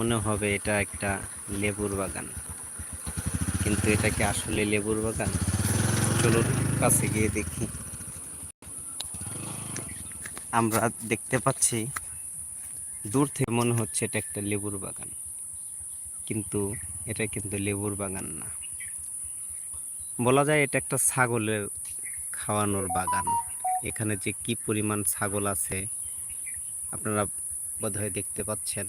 মনে হবে এটা একটা লেবুর বাগান। কিন্তু এটা কি আসলে লেবুর বাগান? চলুন কাছে গিয়ে দেখি। আমরা দেখতে পাচ্ছি, দূর থেকে মনে হচ্ছে এটা একটা লেবুর বাগান। কিন্তু এটা কিন্তু লেবুর বাগান না। বলা যায় এটা একটা ছাগলের খাওয়ানোর বাগান। এখানে যে কি পরিমাণ ছাগল আছে, আপনারা বোধহয় দেখতে পাচ্ছেন।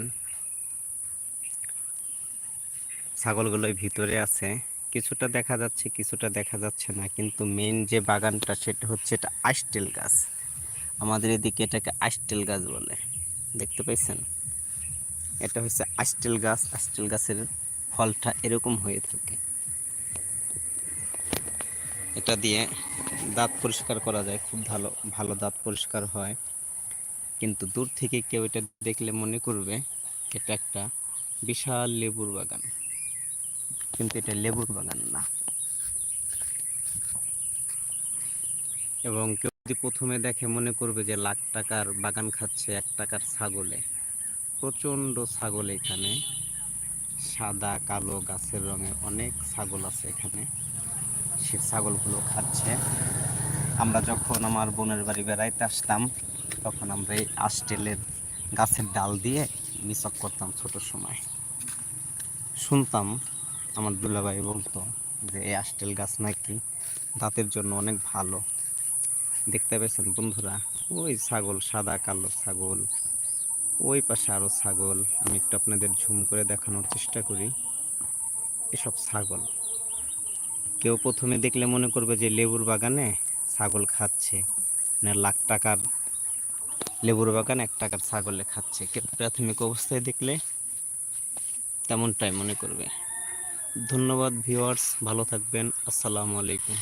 ছাগলগুলো ভিতরে আছে। কিছুটা দেখা যাচ্ছে, কিছুটা দেখা যাচ্ছে না। কিন্তু মেন যে বাগানটা, সেটা হচ্ছে এটা আইস্টেল গাছ। আমাদের এদিকে এটাকে আইস্টেল গাছ বলে। দেখতে পাইছেন? এটা হচ্ছে আইস্টেল গাছ। আইস্টেল গাছের ফলটা এরকম হয়ে থাকে। এটা দিয়ে দাঁত পরিষ্কার করা যায়। খুব ভালো ভালো দাঁত পরিষ্কার হয়। কিন্তু দূর থেকে কেউ এটা দেখলে মনে করবে, এটা একটা বিশাল লেবুর বাগান। কিন্তু এটা লেবুর বাগান না। এবং কেউ যদি প্রথমে দেখে মনে করবে যে লাখ টাকার বাগান খাচ্ছে এক টাকার ছাগলে, প্রচণ্ড ছাগল এখানে। সাদা, কালো গাছের রঙে অনেক ছাগল আছে এখানে। সে ছাগলগুলো খাচ্ছে। আমরা যখন আমার বোনের বাড়ি বেড়াইতে আসতাম, তখন আমরা এই আস্টেলের গাছের ডাল দিয়ে মিসক করতাম ছোট সময়। শুনতাম আমার দুলাভাই বলতো যে, এই আস্টেল গাছ নাকি দাঁতের জন্য অনেক ভালো। দেখতে পেয়েছেন বন্ধুরা, ওই ছাগল, সাদা কালো ছাগল, ওই পাশে আরও ছাগল। আমি একটু আপনাদের ঝুম করে দেখানোর চেষ্টা করি। এসব ছাগল। কেউ প্রথমে দেখলে মনে করবে যে, লেবুর বাগানে ছাগল খাচ্ছে মানে লাখ টাকার লেবুর বাগান এক টাকার ছাগলে খাচ্ছে। প্রাথমিক অবস্থায় দেখলে তেমনটাই মনে করবে। ধন্যবাদ ভিওয়ার্স ভালো থাকবেন আসসালামু আলাইকুম।